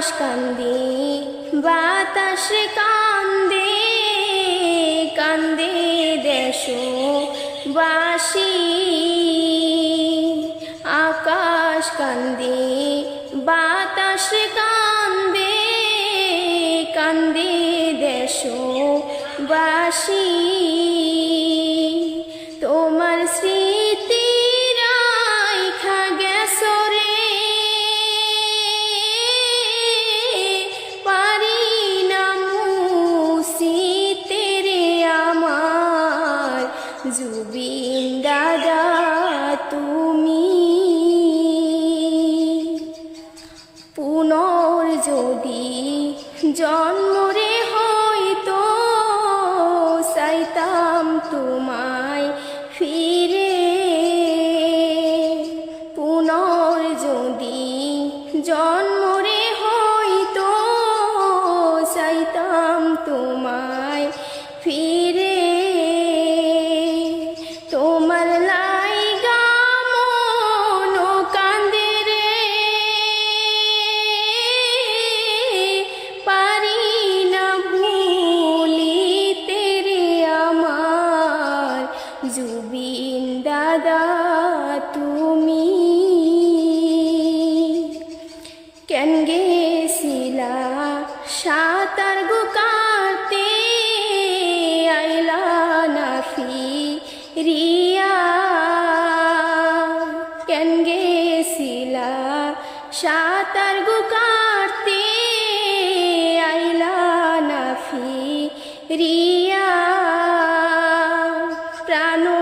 আকাশ কান্দে বাতাস কান্দে কান্দে দেশ বাসি। আকাশ কান্দে বাতাস কান্দে কান্দে দেশ বাসি। জুবিন দাদা তুমি পুনর যদি জন্মরে দাদা, তুমি কেন গেছিলা? সাঁতার গুকাতে আইলা না ফিরিয়া কেন গেছিলা? সাঁতার গুকাতে আইলা না ফিরিয়া প্রাণ